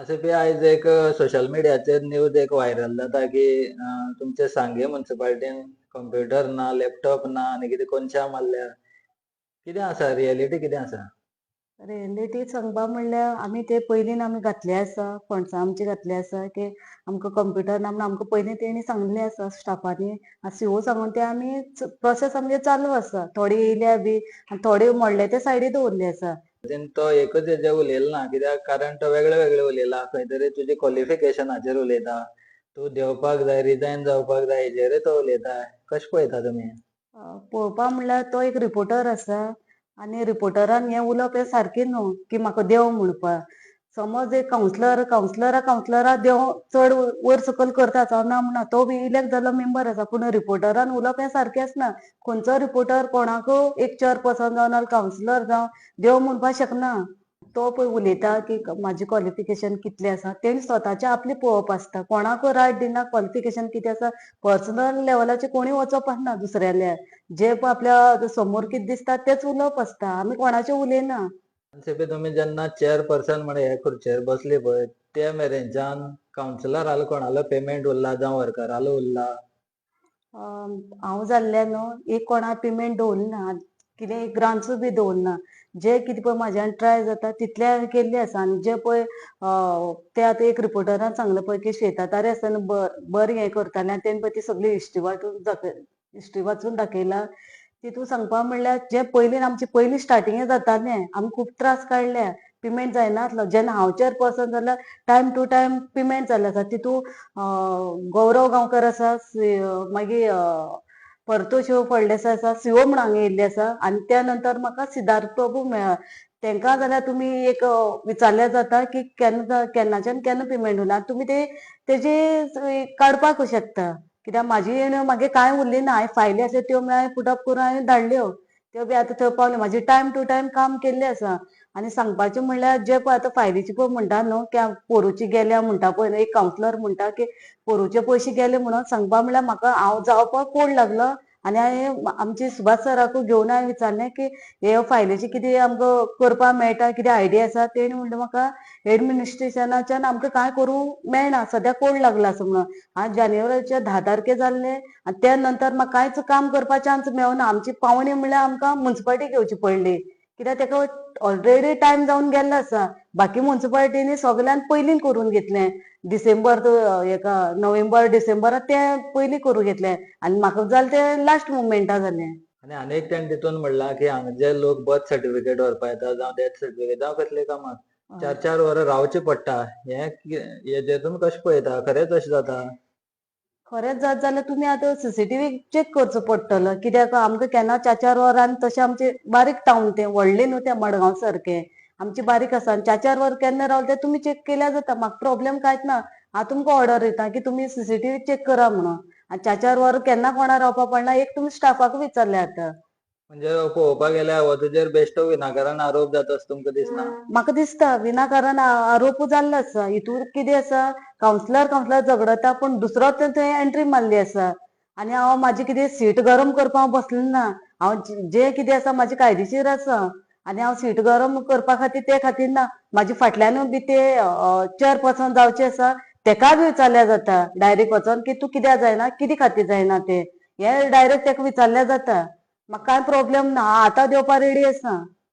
असे बी आयज एक सोशल मिडियाचेर न्यूज एक व्हायरल जाता की अं, तुमचे सांगे म्युन्सिपालिटीन कंप्युटर ना लॅपटॉप ना आनी कितें कोनशां मारल्या कितें आसा रियलिटी कितें आसा रियलिटी सांगपा म्हणल्यार आमी ते पयलीं आमी घातले आसा फंड्सां आमची घातले आसा की आमकां कंप्युटर ना म्हण आमकां पयलीं तेणी सांगले आसा स्टाफांनी सीओ सांगून ते आमी प्रोसेस आमगे चालू आसा थोडे येयल्या बी आनी थोडे मोडले ते सायडीक दवरले आसा तेन तो एकच हेजे उलयलो ना कित्याक कारण तो वेगळे वेगळे उलयला खंय तरी तुजे क्वॉलिफिकेशनाचेर उलयता तूं देंवपाक जाय रिजायन जावपाक जाय हेजेरूय तो उलयता कशें पळयता तुमी पळोवपा म्हणल्यार तो एक रिपोर्टर आसा. आनी रिपोर्टरान हें उलोवप हें सारकें न्हू की म्हाका देंव म्हणपा. समज एक कावन्सलर कावन्सलरा कावन्सलरा देंव चड वयर सकयल करता ना म्हण तो बी इलेक्ट जाल्लो मेंबर आसा पूण रिपोर्टरान उलोवप हें सारकें आसना खंयचो रिपोर्टर कोणाकूय एक चेअरपर्सन जावन नाल्यार कावन्सिलर जावं देव म्हणपाक शकना तो पळय उलयता की म्हाजें क्वॉलिफिकेशन कितलें आसा तेणी स्वताचें आपलें पळोवप आसता कोणाकूय रायट दिना क्वॉलिफिकेशन कितें आसा पर्सनल लेवलाचेर कोणी वचप आसना दुसऱ्याल्या जे पळय आपल्यासमोर कितें दिसता तेच उलोवप आसता आमी कोणाचें उलयना पी तुमी जेन्ना चेअरपर्सन म्हण हे खुर्चेर बसले पळय ते मेरेनच्यान कावन्सिलरालो कोणालो पेमेंट उरला जावं वर्करालो उरला. हांव जाल्ले न्हू एक कोणा पेमेंट दवरना कितें ग्रांट्सूय बी दवरना जे कितें पळय म्हाज्यान ट्राय जाता तितलें केल्ले आसा. आनी जे पळय ते आतां एक रिपोर्टरान सांगलें पळय की श्वेता तारे आसतना बरें हें करतालें आनी तेणें पळय ती सगळी हिस्ट्री वाटून दाखय हिस्ट्री वाचून दाखयला. तितू सांगपा म्हणल्यार जे पयलीं आमचे पयलीं स्टार्टिंगे जातालें आमी खूब त्रास काडल्या पेमेंट जायनासलो जेन्ना हांव चेअरपर्सन जाल्यार टायम टू टायम पेमेंट जाल्ले आसा तितू गौरव गांवकर आसा मागीर अं, परतोश फळदेसाय आसा सिओ म्हण हांगा येयल्ले आसा आनी त्या नंतर म्हाका सिद्धार्थ प्रभू मेळ्ळा तांकां जाल्यार तुमी एक विचारल्यार जाता की केन्ना केन्नाच्यान केन्ना पेमेंट उरला तुमी ते तेजे काडपाक शकता. कित्याक म्हाजी मागे कांय उरली ना हांवें फायली आसल्यो त्यो म्हळ्यार पुटअप करून हांवें धाडल्यो त्यो बी आतां थंय पावल्यो म्हाजी टायम टू टायम काम केल्लें आसा आनी सांगपाचें म्हणल्यार जे पळय आतां फायलीची पळय म्हणटा न्हू की हांव पोरूची गेल्या म्हणटा पळय एक कावन्सिलर म्हणटा की पोरूचे पयशे गेले म्हणून सांगपा म्हणल्यार म्हाका हांव जावपाक कोड लागलो? आनी हांवें आमचे सुभाष सराकू घेवन हांवें विचारलें की हे फायलीचे कितें आमकां करपाक मेळटा कितें आयडिया आसा? तेणी म्हणलें म्हाका एडमिनिस्ट्रेशनाच्यान आमकां कांय करूंक मेळना सद्या कोड लागला असो म्हणून हांव जानेवारीच्या धा तारखे जाल्ले आनी त्या नंतर म्हाका कांयच काम करपा चान्स मेळना आमची पावणी म्हणल्यार आमकां म्युन्सिपालिटी घेवची पडली. कित्याक तेका ऑलरेडी टायम जावन गेल्लो आसा. बाकी म्युन्सिपालिटीनी सगळ्यान पयलीं करून घेतलें. डिसेंबर तो- हेका नोव्हेंबर डिसेंबराक तें पयलीं करून घेतलें. आनी म्हाका जालें तें लास्ट मुमेंटा जालें. आनी आनी एक तेणे तितून म्हणला की हांगा जे लोक बर्थ सर्टिफिकेट व्हरपा येता जावं डेथ सर्टिफिकेट जावं कसले कामाक चार चार वरां रावचें पडटा. हे हेजेर तुमी कशें पळयता? खरेंच अशें जाता? खरेंच जात जाल्यार तुमी आतां सीसीटीव्ही चेक करचो पडटलो कित्याक आमकां केन्ना चार वरान तशें आमचें बारीक टावन तें व्हडलें न्हू तें मडगांव सारकें आमचें बारीक आसा आनी चार वर केन्ना रावलें तें तुमी चेक केल्यार जाता म्हाका प्रॉब्लेम कांयच ना हांव तुमकां ऑर्डर दिता की तुमी सीसीटीव्ही चेक करा म्हणून. आनी चार वर केन्ना कोणा रावपा पडना एक तुमी स्टाफाक विचारल्यार आतां. म्हणजे पळोवपाक गेल्यार हो तुजेर बेश्टो विनाकारण आरोप जाता असो तुमकां दिसना म्हाका दिसता. विनाकारण आ- आरोप जाल्लो आसा हितूर कितें आसा कावन्सिलर कावन्सिलर झगडता पूण दुसरो थंय एंट्री मारली आसा आनी हांव म्हाजी कितें सीट गरम करपाक बसलें ना. हांव जे- जें कितें आसा म्हाजें कायदेशीर आसा आनी हांव सीट गरम करपा खातीर ते खातीर ना म्हाजे फाटल्यानूय बी ते चेअरपर्सन जावचे आसा तेका बी विचारल्यार जाता? डायरेक्ट वचोन की तूं कित्याक जायना कितें खातीर जायना तें? हे डायरेक्ट तेका विचारल्यार जाता. म्हाका कांय प्रॉब्लेम ना आता आतां देवपा रेडी आसा